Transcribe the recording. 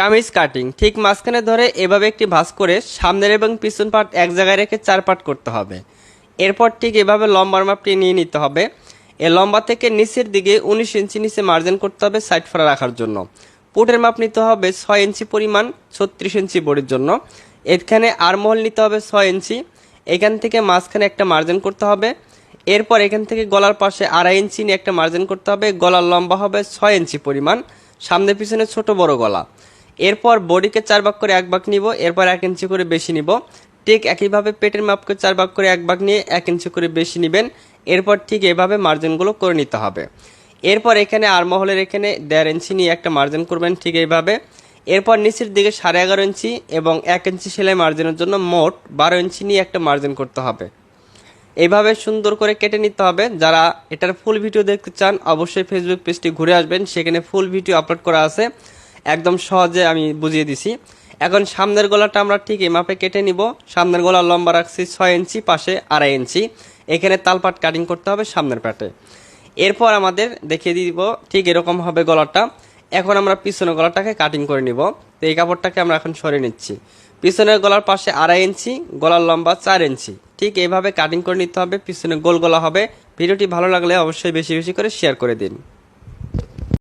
Kameez cutting. ঠিক মাঝখানে ধরে এভাবে একটি ভাঁজ করে সামনের এবং পিছন পার্ট এক জায়গায় রেখে চার পার্ট করতে হবে। এরপর ঠিক এভাবে লম্বার মাপটি নিয়ে নিতে হবে। এ লম্বা থেকে নিচের দিকে উনিশ ইঞ্চি নিচে মার্জিন করতে হবে সাইড ফোরা রাখার জন্য। পুটের মাপ নিতে হবে ছয় ইঞ্চি পরিমাণ, ছত্রিশ ইঞ্চি বডির জন্য। এখানে আরমহল নিতে হবে ছয় ইঞ্চি। এখান থেকে মাঝখানে একটা মার্জিন করতে হবে। এরপর এখান থেকে গলার পাশে আড়াই ইঞ্চি নিয়ে একটা মার্জিন করতে হবে। গলার লম্বা হবে ছয় ইঞ্চি পরিমাণ। সামনে পিছনে ছোট বড় গলা। এরপর বডিকে চার ভাগ করে এক ভাগ নিব, এরপর এক ইঞ্চি করে বেশি নিব। ঠিক একইভাবে পেটের মাপকে চার ভাগ করে এক ভাগ নিয়ে এক ইঞ্চি করে বেশি নেবেন, এরপর ঠিক এভাবে মার্জিনগুলো করে নিতে হবে। এরপর এখানে আরমহলের এখানে দেড় ইঞ্চি নিয়ে একটা মার্জিন করবেন ঠিক এইভাবে। এরপর নিচের দিকে সাড়ে এগারো ইঞ্চি এবং এক ইঞ্চি সেলাই মার্জিনের জন্য মোট বারো ইঞ্চি নিয়ে একটা মার্জিন করতে হবে। এইভাবে সুন্দর করে কেটে নিতে হবে। যারা এটার ফুল ভিডিও দেখতে চান, অবশ্যই ফেসবুক পেজটি ঘুরে আসবেন। সেখানে ফুল ভিডিও আপলোড করা আছে। একদম সহজে আমি বুঝিয়ে দিছি। এখন সামনের গলাটা আমরা ঠিক এই মাপে কেটে নিব। সামনের গলা লম্বা রাখছি ছয় ইঞ্চি, পাশে আড়াই ইঞ্চি। এখানে তালপাট কাটিং করতে হবে সামনের পাটে। এরপর আমাদের দেখিয়ে দিব ঠিক এরকম হবে গলাটা। এখন আমরা পিছনের গলাটাকে কাটিং করে নিব। তো এই কাপড়টাকে আমরা এখন সরিয়ে নিচ্ছি। পিছনের গলার পাশে আড়াই ইঞ্চি, গলার লম্বা চার ইঞ্চি। ঠিক এইভাবে কাটিং করে নিতে হবে, পিছনে গোল গলা হবে। ভিডিওটি ভালো লাগলে অবশ্যই বেশি বেশি করে শেয়ার করে দিন।